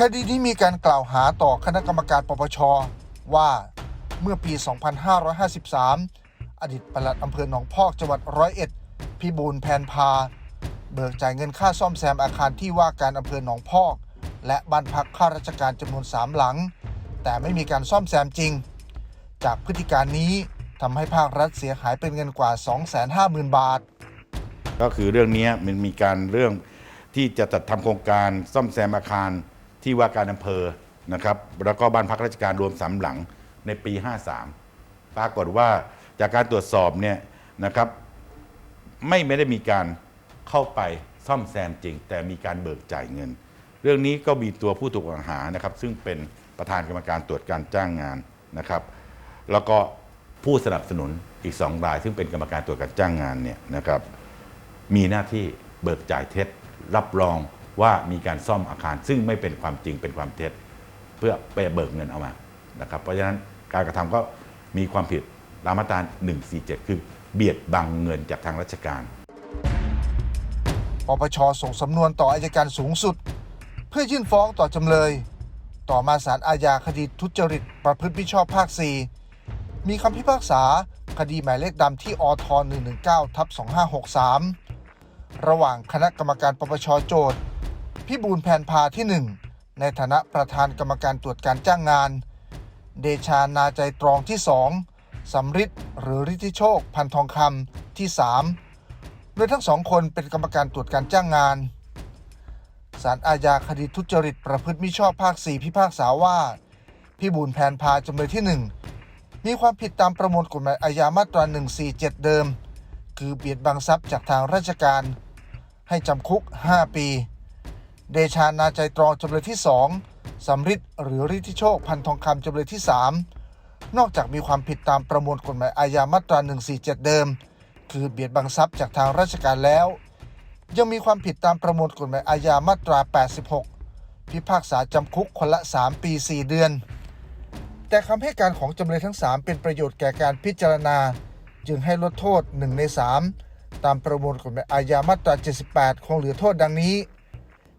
คดีนี้มีการกล่าวหาต่อคณะกรรมการปปช ว่าเมื่อปี 2553 อดีตปลัดอำเภอหนองพอกจังหวัดร้อยเอ็ดพิบูลแพนพา เบิกจ่ายเงินค่าซ่อมแซมอาคารที่ว่าการอำเภอหนองพอก และบ้านพักข้าราชการจำนวน 3 หลัง แต่ไม่มีการซ่อมแซมจริง จากพฤติการนี้ทำให้ภาครัฐเสียหายเป็นเงินกว่า 250,000 บาท ก็คือเรื่องนี้มันมีการเรื่องที่จะจัดทำโครงการซ่อมแซมอาคาร ที่ว่าการอำเภอนะครับแล้วก็บ้านพักราชการรวมสามหลังในปี 53 ปรากฏว่าจากการตรวจสอบเนี่ยนะครับไม่ไม่ได้มีการเข้าไปซ่อมแซมจริง แต่มีการเบิกจ่ายเงิน เรื่องนี้ก็มีตัวผู้ถูกกล่าวหานะครับ ซึ่งเป็นประธานกรรมการตรวจการจ้างงานนะครับ แล้วก็ผู้สนับสนุนอีกสองราย ซึ่งเป็นกรรมการตรวจการจ้างงานเนี่ยนะครับมีหน้าที่เบิกจ่ายเท็จรับรอง ว่ามีการซ่อมอาคาร ซึ่งไม่เป็นความจริงเป็นความเท็จ เพื่อไปเบิกเงินเอามานะครับ เพราะฉะนั้นการกระทำก็มีความผิดตามมาตรา147 คือเบียดบังเงินจากทางราชการปปชส่งสำนวนต่ออายการสูงสุด เพื่อยื่นฟ้องต่อจำเลย ต่อมาศาลอาญาคดีทุจริต ประพฤติมิชอบภาค 4 มีคำพิพากษาคดีหมายเลขดำที่อท119ทับ2563 ระหว่างคณะกรรมการปปชโจทย์ พิบูลแผนพาที่ 1 ในฐานะประธานกรรมการตรวจการจ้างงาน เดชานาใจตรองที่ 2สำริดหรือฤทธิโชค พันทองคำที่ 3 โดยทั้งสองคนเป็นกรรมการตรวจการจ้างงานศาลอาญาคดีทุจริตประพฤติมิชอบภาค 4 พิพากษาว่าพี่บุญแผนพาจำเลยที่ 1 มีความผิดตามประมวลกฎหมายอาญามาตรา 147 เดิม คือเบียดบังทรัพย์จากทางราชการ ให้จำคุก 5 ปี เดชานาใจตรองจำเลยที่2สำริดหรือฤทธิโชคพันทองคำจำเลยที่3นอกจากมีความผิดตามประมวลกฎหมายอาญามาตรา 147 เดิม คือเบียดบังทรัพย์จากทางราชการแล้ว ยังมีความผิดตามประมวลกฎหมายอาญามาตรา 86 พิพากษาจำคุกคนละ 3 ปี 4 เดือน แต่คำให้การของจำเลยทั้ง 3 เป็นประโยชน์แก่การพิจารณา จึงให้ลดโทษ 1 ใน 3 ตามประมวลกฎหมายอาญามาตรา 78 คงเหลือโทษดังนี้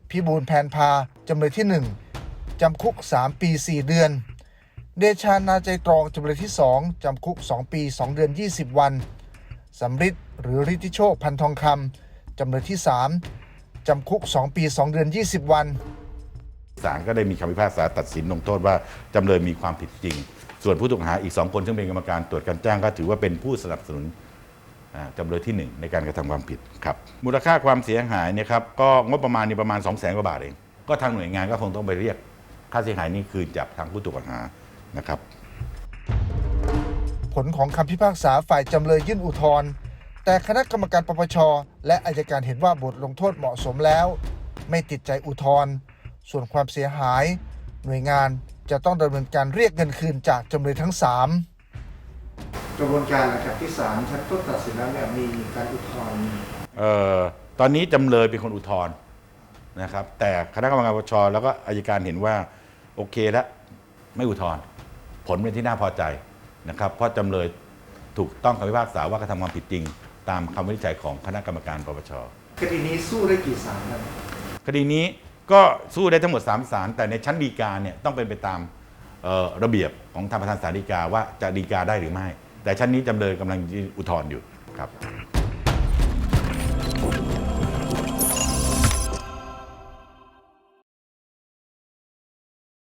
พิบูลแผนพา จำเลยที่ 1 จำคุก 3 ปี 4 เดือน เดชานาใจตรองจำเลยที่ 2 จำคุก 2 ปี 2 เดือน 20 วันสำริดหรือฤทธิโชคพันทองคำจำเลยที่ 3 จำคุก 2 ปี 2 เดือน 20 วันศาลก็ได้มีคำพิพากษาตัดสินลงโทษว่าจำเลยมีความผิดจริง ส่วนผู้ถูกกล่าวหาอีกสองคนซึ่งเป็นกรรมการตรวจการจ้างก็ถือว่าเป็นผู้สนับสนุน จำเลยที่หนึ่งในการกระทำความผิดครับมูลค่าความเสียหายเนี่ยครับก็งบประมาณนี่ประมาณ 2 0 0แสนกว่าบาทเอง ก็ทางหน่วยงานก็คงต้องไปเรียกค่าเสียหายนี้คืนจากทางผู้ถูกกล่าวหานะครับ ผลของคำพิพากษาฝ่ายจำเลยยื่นอุทธรณ์แต่คณะกรรมการปปช และอายการเห็นว่าบทลงโทษเหมาะสมแล้ว ไม่ติดใจอุทธรณ์ส่วนความเสียหาย หน่วยงานจะต้องดำเนินการเรียกเงินคืนจากจำเลยทั้ง 3 กระบวนการหลังจากที่ศาลชั้นต้นตัดสินแล้วเนี่ยมีการอุทธรณ์เอ่อตอนนี้จำเลยเป็นคนอุทธรณ์นะครับ แต่คณะกรรมการปปชแล้วก็อายการเห็นว่าโอเคแล้วไม่อุทธรณ์ผลเป็นที่น่าพอใจนะครับ เพราะจำเลยถูกต้องคำพิพากษาว่ากระทำความผิดจริง ตามคำวินิจฉัยของคณะกรรมการปปชคดีนี้สู้ได้กี่ศาลครับคดีนี้ก็สู้ได้ทั้งหมด3ศาลแต่ในชั้นฎีกาเนี่ยต้องเป็นไปตามเอ่อระเบียบของทางประธานศาลฎีกาว่าจะฎีกาได้หรือไม่ แต่ชั้นนี้จำเลยกำลังอุทธรณ์อยู่ครับ